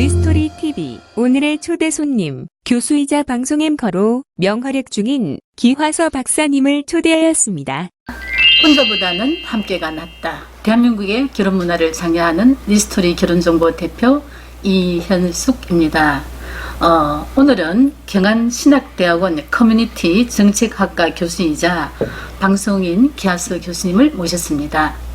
리스토리 TV 오늘의 초대 손님 교수이자 방송 앵커로 명활약 중인 기화서 박사님을 초대하였습니다. 혼자보다는 함께가 낫다. 대한민국의 결혼 문화를 장려하는 리스토리 결혼정보 대표 이현숙입니다. 어, 오늘은 경안신학대학원 커뮤니티 정책학과 교수이자 방송인 기하수 교수님을 모셨습니다.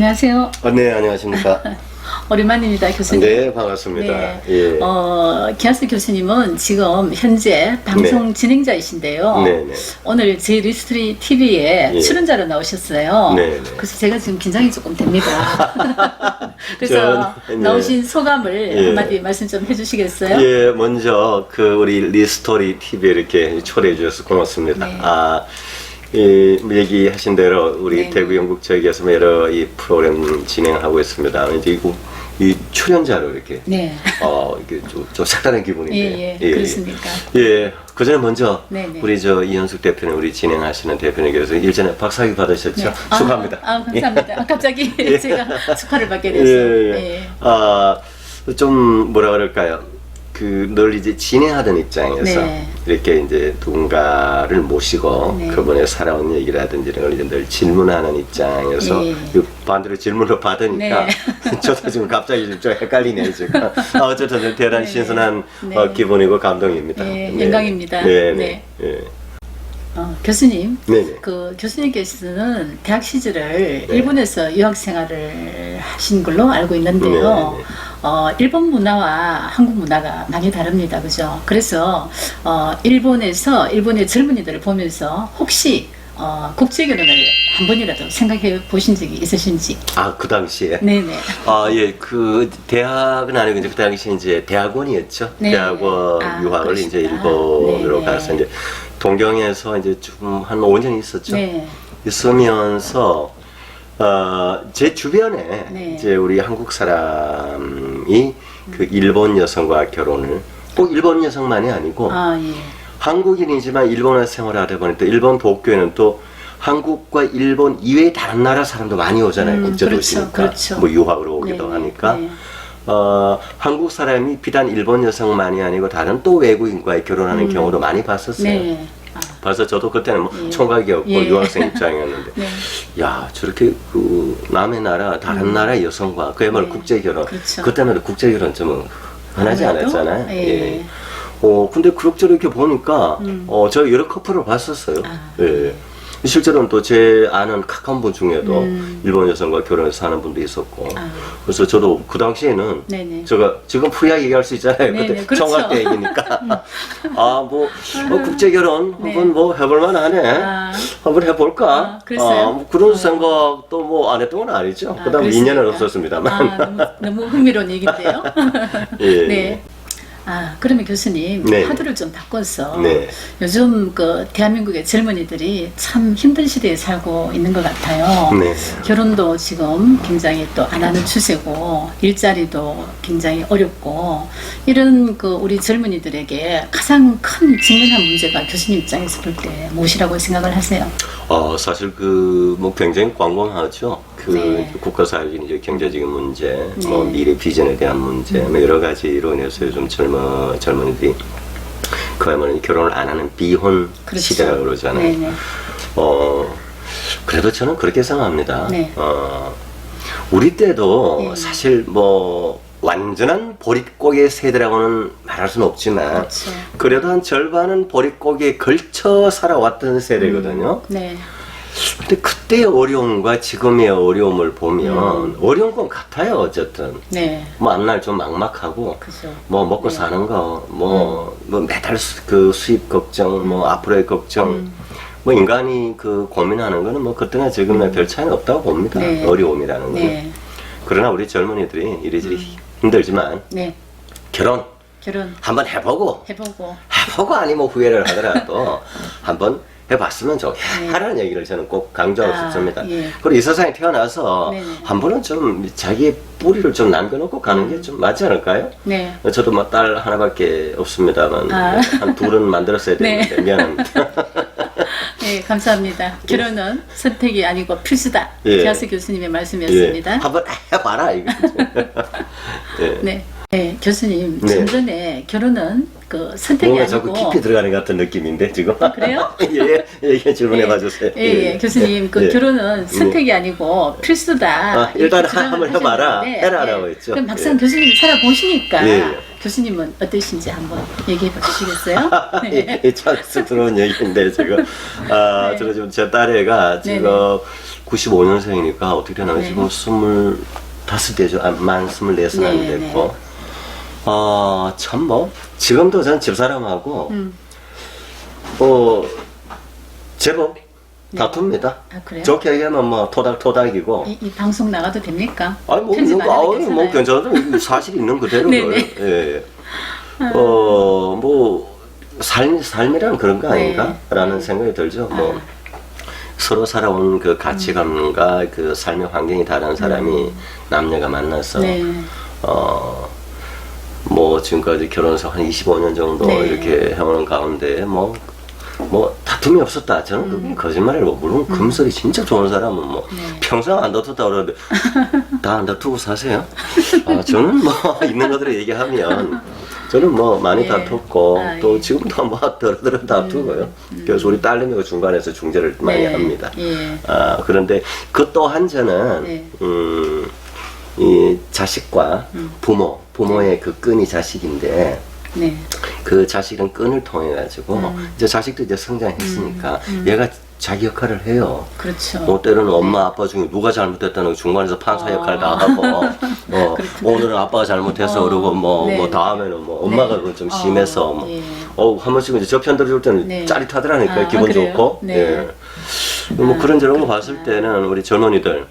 안녕하세요. 아, 네, 안녕하십니까. 오랜만입니다, 교수님. 네, 반갑습니다. 네. 예. 어, 기하수 교수님은 지금 현재 방송 네. 진행자이신데요. 네, 네. 오늘 제 리스트리 TV에 예. 출연자로 나오셨어요. 네, 네. 그래서 제가 지금 긴장이 조금 됩니다. 그래서 전, 네. 나오신 소감을 예. 한마디 말씀 좀 해주시겠어요? 예, 먼저 그 우리 리스토리 TV에 이렇게 초대해 주셔서 고맙습니다. 네. 아, 이 얘기하신 대로 우리 네. 대구 영국 쪽에서 여러 이 프로그램 진행하고 있습니다. 이제 이거 이 출연자로 이렇게 네. 어 이게 좀, 좀 색다른 기분인데. 예, 예, 그렇습니까? 예, 그 전에 먼저 네, 네. 우리 저 이현숙 대표님 우리 진행하시는 대표님께서 일전에 박사기 받으셨죠? 네. 축하합니다. 아, 아, 감사합니다. 아, 갑자기 예. 제가 축하를 받게 예, 됐어요. 예. 아, 좀 뭐라 그럴까요? 그늘 이제 진행하던 입장에서 네. 이렇게 이제 누군가를 모시고 네. 그분의 살아온 얘기라든지 이런 걸 이제 늘 질문하는 입장에서 예. 그 반대로 질문을 받으니까 네. 저도 지금 갑자기 좀 헷갈리네요 지금. 아, 어쨌든 대단히 네. 신선한 네. 어, 기분이고 감동입니다. 네, 영광입니다. 네, 네. 네, 네, 어, 교수님, 네, 네. 그 교수님께서는 대학 시절을 네. 일본에서 유학 생활을 하신 걸로 알고 있는데요. 네, 네. 어, 일본 문화와 한국 문화가 많이 다릅니다. 그죠? 그래서 어, 일본에서 일본의 젊은이들을 보면서 혹시 어, 국제 결혼을 한 번이라도 생각해 보신 적이 있으신지? 아, 그 당시에. 네네. 아, 예, 그, 대학은 아니고, 이제 그 당시 이제 대학원이었죠. 네. 대학원 아, 유학을 이제 그러시구나. 일본으로 네, 네. 가서 이제 동경에서 이제 좀 한 5년 있었죠. 네. 있으면서, 어, 제 주변에 네. 이제 우리 한국 사람이 그 일본 여성과 결혼을 꼭 일본 여성만이 아니고 아, 예. 한국인이지만 일본에 생활하다 보니 또 일본 도쿄에는 또 한국과 일본 이외의 다른 나라 사람도 많이 오잖아요. 음, 국제도시니까. 그렇죠, 그렇죠. 뭐 유학으로 오기도 네, 하니까. 네. 어, 한국 사람이 비단 일본 여성만이 아니고 다른 또 외국인과의 결혼하는 음. 경우도 많이 봤었어요. 네. 아, 그래서 저도 그때는 뭐 예. 총각이었고 예. 유학생 입장이었는데 네. 야 저렇게 그 남의 나라 다른 나라 여성과 그야말로 네. 국제 결혼 그렇죠. 그때는 국제 결혼 좀 흔하지? 않았잖아요. 예. 어 근데 그럭저럭 이렇게 보니까 음. 어저 여러 커플을 봤었어요. 아. 예. 실제로는 또 제 아는 카카오 분 중에도 음. 일본 여성과 결혼해서 사는 분도 있었고 아. 그래서 저도 그 당시에는 네네. 제가 지금 프리하게 얘기할 수 있잖아요. 네네, 그때 그렇죠. 청각 때 얘기니까 아뭐 국제 결혼 네. 한번 뭐 해볼 만하네. 아. 한번 해볼까? 아, 그랬어요? 뭐 그런 어. 생각도 뭐 안 했던 건 아니죠. 아, 그다음 그랬습니까? 인연은 없었습니다만. 아, 너무, 너무 흥미로운 얘기인데요. 예. 네. 아, 그러면 교수님, 네. 화두를 좀 바꿔서 네. 요즘 그 대한민국의 젊은이들이 참 힘든 시대에 살고 있는 것 같아요. 네. 결혼도 지금 굉장히 또 안 하는 추세고 일자리도 굉장히 어렵고 이런 그 우리 젊은이들에게 가장 큰 직면한 문제가 교수님 입장에서 볼 때 무엇이라고 생각을 하세요? 어 사실 그 뭐 굉장히 광범하죠. 그 네. 국가 사회적인 이제 경제적인 문제, 네. 뭐 미래 비전에 대한 문제, 뭐 여러 가지로 인해서 요즘 젊어 젊은이들이 그야말로 결혼을 안 하는 비혼 그렇죠. 시대라 그러잖아요. 네네. 어 그래도 저는 그렇게 생각합니다. 네. 어 우리 때도 네. 사실 뭐 완전한 보릿고개 세대라고는 말할 수는 없지만 그렇죠. 그래도 한 절반은 보릿고개에 걸쳐 살아왔던 세대거든요. 네. 근데 그때의 어려움과 지금의 어려움을 보면 음. 어려운 건 같아요. 어쨌든 네. 만날 좀 막막하고 그죠. 뭐 먹고 네. 사는 거, 뭐, 뭐 매달 수, 그 수입 걱정, 뭐 앞으로의 걱정, 음. 뭐 인간이 그 고민하는 거는 뭐 그때나 지금이나 별 차이는 없다고 봅니다. 네. 어려움이라는 거. 네. 그러나 우리 젊은이들이 이리저리 힘들지만 네. 결혼 결혼 한번 해보고 해보고 해보고 아니면 후회를 하더라도 한번 해봤으면 좋겠다라는 얘기를 저는 꼭 강조하고 아, 싶습니다. 예. 그리고 이 세상에 태어나서 네네. 한 번은 좀 자기의 뿌리를 좀 남겨놓고 가는 게좀 맞지 않을까요? 네. 저도 뭐 딸 하나밖에 없습니다만 아. 한 둘은 만들었어야 네. 되는데 미안합니다. 네, 감사합니다. 결혼은 선택이 아니고 필수다. 예. 기하수 교수님의 예, 말씀이었습니다. 한번 해봐라 이거. 예. 네. 네, 교수님, 네. 좀 전에 결혼은 그 선택이 뭔가 아니고 자꾸 깊이 들어가는 것 같은 느낌인데 지금. 그래요? 예, 예, 예, 질문해 봐주세요. 예, 예, 교수님, 그 예. 결혼은 선택이 아니고 필수다. 아, 일단 이렇게 주장을 한번 해봐라. 하셨는데, 해라라고 예. 했죠. 그럼 막상 예. 교수님이 살아보시니까 예, 예. 교수님은 어떠신지 한번 얘기해 주시겠어요? 네. 이 찬스 들어온 얘기인데 지금 아 네. 저는 지금 제 딸애가 지금 네네. 95년생이니까 어떻게 되나 네. 지금 스물다섯 개죠 아, 만 스물네살 안 네, 됐고 어 참 뭐 지금도 전 집사람하고 음, 어 제법 다툽니다 아, 그래요? 좋게 얘기하면 뭐 토닥토닥이고 이, 이 방송 나가도 됩니까? 아니 뭐 편집 안거 해도 아니 뭐 괜찮아요? 사실 있는 그대로를 네네. 예. 어뭐 삶 삶이란 그런 거 네. 아닌가 라는 네. 생각이 들죠 뭐 아. 서로 살아온 그 가치관과 그 삶의 환경이 다른 사람이 남녀가 만나서 음. 네. 어. 뭐 지금까지 결혼해서 한 25년 정도 네. 이렇게 해오는 가운데 뭐 뭐 다툼이 없었다. 저는 음. 그게 거짓말이고 물론 금슬이 진짜 좋은 사람은 뭐 네. 평생 안 다투다 그러는데 다 안 다투고 사세요? 아 저는 뭐 있는 거대로 얘기하면 저는 뭐 많이 예. 다퉜고 아, 또 예. 음, 지금도 뭐 더러더러 다투고요. 그래서 우리 딸내미가 중간에서 중재를 많이 네. 합니다. 예. 아 그런데 그 또한 저는 네. 음, 이 자식과 음. 부모 부모의 그 끈이 자식인데 네. 그 자식은 끈을 통해 가지고 음. 이제 자식도 이제 성장했으니까 얘가 자기 역할을 해요. 그렇죠. 뭐 때로는 엄마 아빠 중에 누가 잘못했다는 거 중간에서 판사 어. 역할 다 하고 어, 오늘은 아빠가 잘못해서 어. 그러고 뭐, 네. 뭐 다음에는 뭐 엄마가 네. 좀 어, 심해서 뭐 예. 어, 한 번씩 이제 저편 들어줄 때는 네. 짜릿하더라니까 요. 아, 기분 그래요? 좋고. 네. 예. 뭐 아, 그런 저런 거. 봤을 때는 우리 젊은이들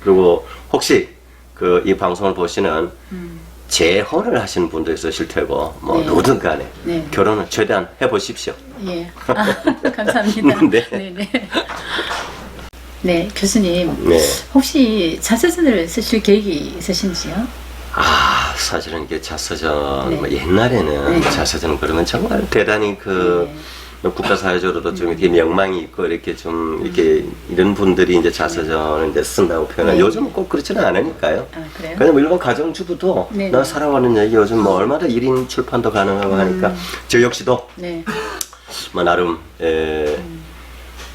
그리고 혹시 그 이 방송을 보시는 음. 재혼을 하시는 분도 있으실 테고 뭐 네. 누구든 간에 네. 결혼을 최대한 해보십시오. 예. 아, 감사합니다. 네. 네. 네. 네, 교수님. 네. 혹시 자서전을 쓰실 계획이 있으신지요? 아 사실은 이게 자서전 네. 뭐 옛날에는 네. 자서전 그러면 정말 대단히 그 네. 국가 사회적으로도 좀 이렇게 명망이 있고 이렇게 좀 이렇게 이런 분들이 이제 자서전을 이제 쓴다고 표현하는 네. 요즘은 꼭 그렇지는 않으니까요. 아, 그래요? 그냥 뭐 일반 가정주부도 네. 나 살아가는 얘기 요즘 뭐 얼마나 1인 출판도 가능하고 하니까 음. 저 역시도 네. 뭐 나름 에,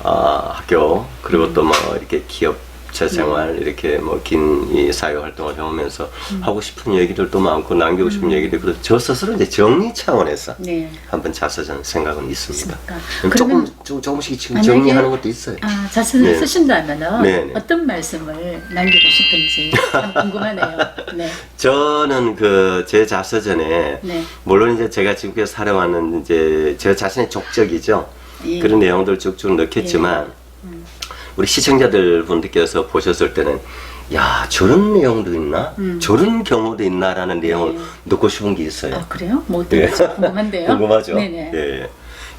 아, 학교 그리고 또 뭐 이렇게 기업 제 생활 이렇게 뭐 긴 이 사회 활동을 해오면서 하고 싶은 얘기들도 많고 남기고 싶은 얘기들 그래서 저 스스로 이제 정리 차원에서 네. 한번 자서전 생각은 있습니다. 있습니까? 조금 그러면 조, 조금씩 지금 만약에- 정리하는 것도 있어요. 아, 자서전 네. 쓰신다면은 네, 네. 어떤 말씀을 남기고 싶은지 참 궁금하네요. 네. 저는 그 제 자서전에 네. 물론 이제 제가 지금까지 살아왔는 이제 제 자신의 족적이죠. 예. 그런 내용들 쭉쭉 넣겠지만 음. 우리 시청자들 분들께서 보셨을 때는 야 저런 내용도 있나 음. 저런 경우도 있나라는 내용을 네. 넣고 싶은 게 있어요. 아, 그래요? 뭐 어떤 예. 건지 궁금한데요. 궁금하죠? 네네. 예.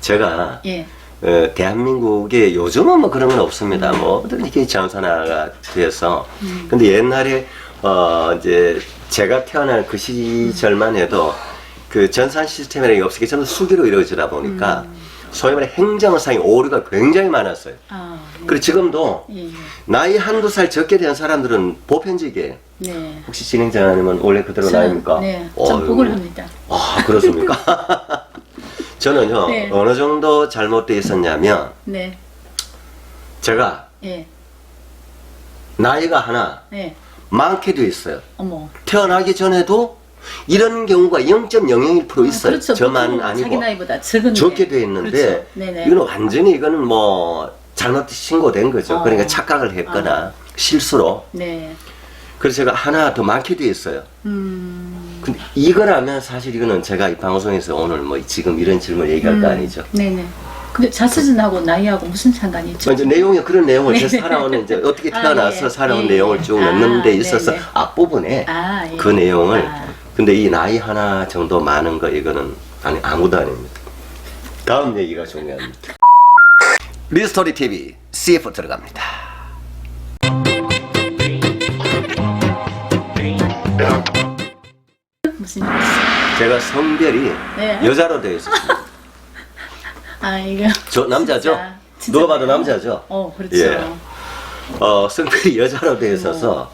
제가 예. 어, 대한민국에 요즘은 뭐 그런 건 음. 없습니다. 뭐 이렇게 전산화가 돼서 근데 옛날에 어 이제 제가 태어날 그 시절만 해도 그 전산 시스템이라는 게 없었기 전부 수기로 이루어지다 보니까 음. 소위 말해 행정상의 오류가 굉장히 많았어요. 아, 네. 그리고 지금도 예. 예. 나이 한두 살 적게 된 사람들은 보편직이에요. 네. 혹시 진행자님은 원래 그대로 저는- 나이입니까? 네. 전 복을 합니다. 아, 그렇습니까? 저는요, 네. 어느 정도 잘못되어 있었냐면, 네. 제가 예. 나이가 하나 네. 많게 돼 있어요. 어머. 태어나기 전에도 이런 경우가 0.001% 있어요. 아, 그렇죠. 저만 보통 아니고. 자기 나이보다 적은데. 적게 돼 있는데, 그렇죠. 네네. 이거는 완전히 이거는 뭐, 잘못 신고된 거죠. 어. 그러니까 착각을 했거나, 실수로. 네. 그래서 제가 하나 더 많게 돼 있어요. 음. 근데 이거라면 사실 이거는 제가 이 방송에서 오늘 뭐 지금 이런 질문 얘기할 거 음. 아니죠. 네네. 근데 자서전하고 나이하고 무슨 상관이 있죠? 이제 내용이 그런 내용을 제 네네. 살아오는 이제 어떻게 아, 태어나서 예. 살아온 예. 내용을 쭉 아, 넣는 데 있어서 네네. 앞부분에 아, 예. 그 내용을 아, 근데 이 나이 하나 정도 많은 거 이거는 아니 아무도 아닙니다. 다음 얘기가 중요합니다. 리스토리 TV CF 들어갑니다. 무슨? 제가 성별이 네. 여자로 되어 있습니다. 아 이거 저 남자죠? 진짜, 진짜 누가 봐도? 남자죠? 어 그렇죠. 예. 어, 성별이 여자로 되어 있어서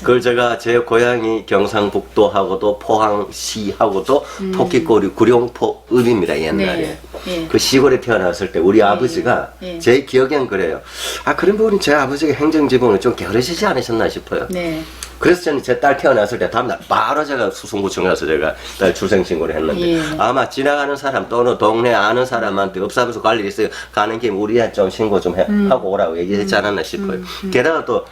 그걸 제가 제 고향이 경상북도하고도 포항시하고도 토끼꼬리 구룡포 읍입니다 옛날에 네. 예. 그 시골에 태어났을 때 우리 아버지가 예. 제 기억엔 그래요 아 그런 부분이 제 아버지가 행정지붕을 좀 게으르시지 않으셨나 싶어요 네. 그래서 저는 제 딸 태어났을 때 다음날 바로 제가 수송구청에 가서 제가 딸 출생신고를 했는데 예. 아마 지나가는 사람 또는 동네 아는 사람한테 업사무소 갈 일이 있어요 가는 김에 우리한테 좀 신고 좀 해- 음. 하고 오라고 얘기했지 않았나 싶어요 게다가 또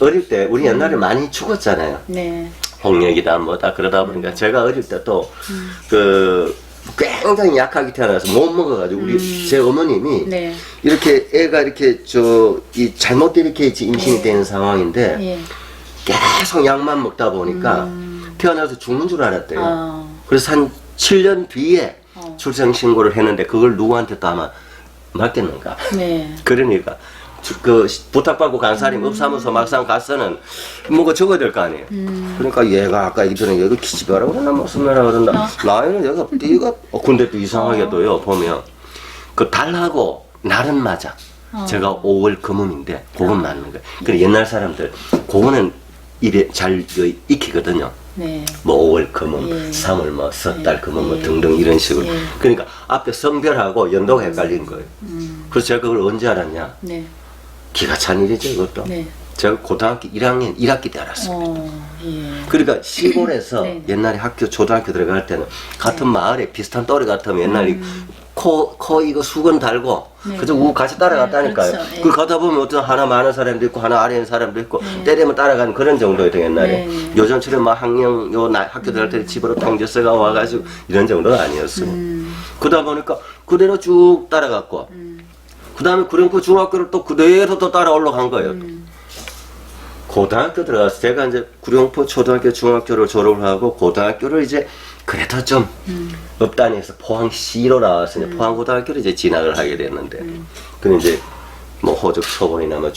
어릴 때 우리 옛날에 많이 죽었잖아요 네. 홍역이다 뭐다 그러다 보니까 제가 어릴 때또그 굉장히 약하게 태어나서 못 먹어가지고 우리 제 어머님이 네. 이렇게 애가 이렇게 저 이 잘못 이렇게 임신이 네. 되는 상황인데 예. 계속 약만 먹다 보니까 태어나서 죽는 줄 알았대요. 어. 그래서 한 7년 뒤에 어. 출생 신고를 했는데 그걸 누구한테 또 아마 맡겼는가. 네. 그러니까 주- 그 시- 부탁받고 간 사람이 업사무소 막상 가서는 뭔가 적어야 될 거 아니에요. 그러니까 얘가 아까 얘기 전에 얘가 기집애라 그러나 무슨 말이라 그러나 나이는 얘가 띠가 어, 근데 또 이상하게도요 보면 그 달하고 날은 맞아. 제가 5월 금음인데 그건 맞는 거예요. 그래 옛날 사람들 그거는 입에 잘 어, 익히거든요. 네. 뭐 5월 금음, 예. 3월 뭐 섣달 예. 금음 뭐 예. 등등 이런 식으로. 예. 그러니까 앞에 성별하고 연도가 헷갈린 거예요. 음. 그래서 제가 그걸 언제 알았냐? 네. 기가 찬 일이죠, 이것도. 네. 제가 고등학교 1학년 1학기 때 알았어요. 어. 예. 그러니까 시골에서 네. 옛날에 학교 초등학교 들어갈 때는 같은 마을에 비슷한 또래 같으면 옛날에 코, 코 이거 수건 달고 음. 네. 그래서 우 같이 따라갔다니까요. 네, 그렇죠. 예. 그 가다 보면 어떤 하나 많은 사람도 있고 하나 아래 있는 사람도 있고 때리면 따라가는 그런 정도였던 옛날에 네. 요즘처럼 막 학령 요 나, 학교 들어갈 때 집으로 통지서가 와가지고 이런 정도는 아니었어요. 음. 그러다 보니까 그대로 쭉 따라갔고 그 다음에 그런고 중학교를 또 그대로 또 따라 올라간 거예요. 음. 고등학교 들어가서 제가 이제 구룡포 초등학교 중학교를 졸업을 하고 고등학교를 이제 그래도 좀 업단에서 포항시로 나와서 이제 포항고등학교를 이제 진학을 하게 됐는데 그 이제 뭐 호적 초본이나 뭐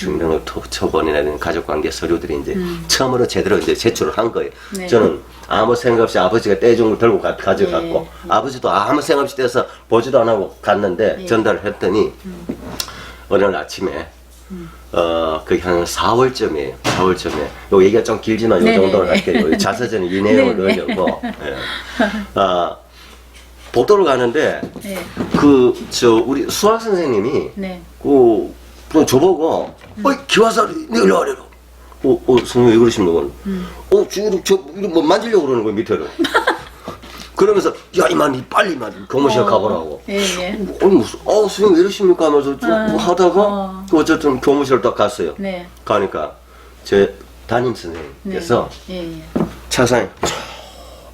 토- 초본이나 가족관계 서류들이 이제 처음으로 제대로 이제 제출을 한 거예요. 네. 저는 아무 생각 없이 아버지가 떼준 걸 들고 가, 가져갔고 네. 아버지도 아무 생각 없이 떼서 보지도 안 하고 갔는데 네. 전달을 했더니 어느 날 아침에 어, 그게 한 4월쯤이에요. 4월쯤에. 요 얘기가 좀 길지만 요 네네네. 정도는 할게요. 자서전에 이 내용을. 넣으려고. 예. 아, 복도를 가는데, 네. 그, 저, 우리 수학 선생님이, 네. 그, 그 저보고, 어이, 기와살이, 네, 일로 아래로. 어, 어, 선생님 왜 그러시는 건? 어, 지금 저, 이거 뭐 만지려고 그러는 거예요, 밑에를. 그러면서, 야, 이만, 니 빨리, 만 교무실 어. 가보라고. 예, 예. 아니 무슨 어 선생님 왜 이러십니까 하면서 좀 어, 하다가 어. 그 어쨌든 교무실 딱 갔어요 네. 가니까 제 담임 선생님께서 예, 예. 차상에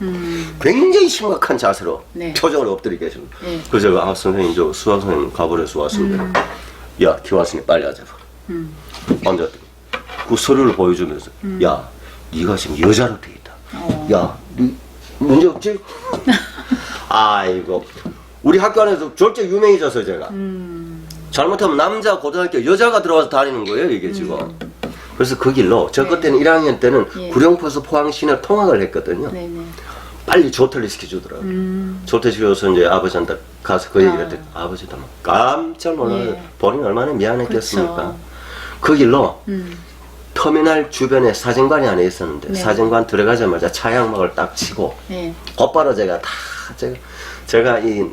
음. 굉장히 심각한 자세로 네. 표정을 엎드려 계십니다 예. 그래서 제가 아 선생님 저 수학 선생님 가버려서 왔습니다 야 기왔으니 빨리 하자 음. 앉았더니 그 서류를 보여주면서 야 네가 지금 여자로 돼 있다 어. 야, 니 문제 없지? 아이고, 우리 학교 안에서 절대 유명해졌어요, 제가. 음. 잘못하면 남자 고등학교 여자가 들어와서 다니는 거예요, 이게 지금. 그래서 그 길로 저 그때는 1학년 때는 음. 예. 구룡포에서 포항 시내 통학을 했거든요. 네, 네. 빨리 조퇴를 시켜주더라고요. 음. 조퇴 시켜서 이제 아버지한테 가서 그 얘기를 아. 했더니 아버지도 막 깜짝 놀라요. 예. 본인 얼마나 미안했겠습니까. 그렇죠. 그 길로 음. 터미널 주변에 사정관이 하나 있었는데 네. 사정관 들어가자마자 차양막을 딱 치고 예. 곧바로 제가 다 제가 제가 이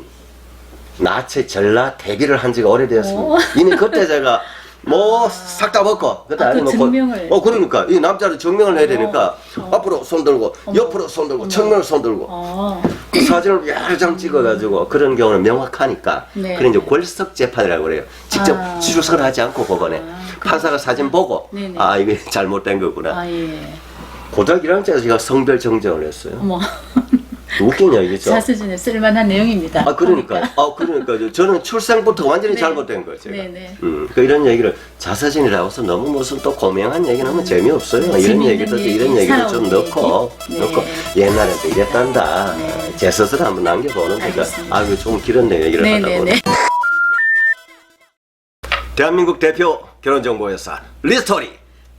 나체 전라 데뷔를 한 지가 오래되었습니다. 오. 이미 그때 제가 뭐 싹 다 먹고 그때 아, 아니 그뭐 증명을. 거- 어 그러니까 이 남자를 증명을 해야 되니까 어. 앞으로 손 들고 옆으로 손 들고 측면을 손 들고 어. 그 사진을 여러 장 찍어가지고 그런 경우는 명확하니까 네. 그래 이제 골석 재판이라고 그래요. 직접 아. 추수를 하지 않고 법원에 아, 판사가 사진 보고 네네. 아 이게 잘못된 거구나. 아, 예. 고등학교 1학년 때 제가 성별 정정을 했어요. 어머. 웃긴 얘기죠. 자서전에 쓸만한 내용입니다. 아 그러니까 아 그러니까 저는 출생부터 완전히 네. 잘못된 거예요 제가. 네네. 음, 그 이런 얘기를 자서전이라고 해서 너무 무슨 또 고명한 얘기는 하면 재미없어요. 이런 재미있는 얘기도 얘기, 이런 얘기도 좀 넣고 얘기. 네. 넣고 옛날에 또 이랬단다. 네. 제 스스로 한번 남겨보는 거죠. 알겠습니다. 아 이거 좀 길었네 얘기를 하다 보니. 네네네. 대한민국 대표 결혼정보회사 리스토리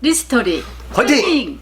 리스토리! 화이팅!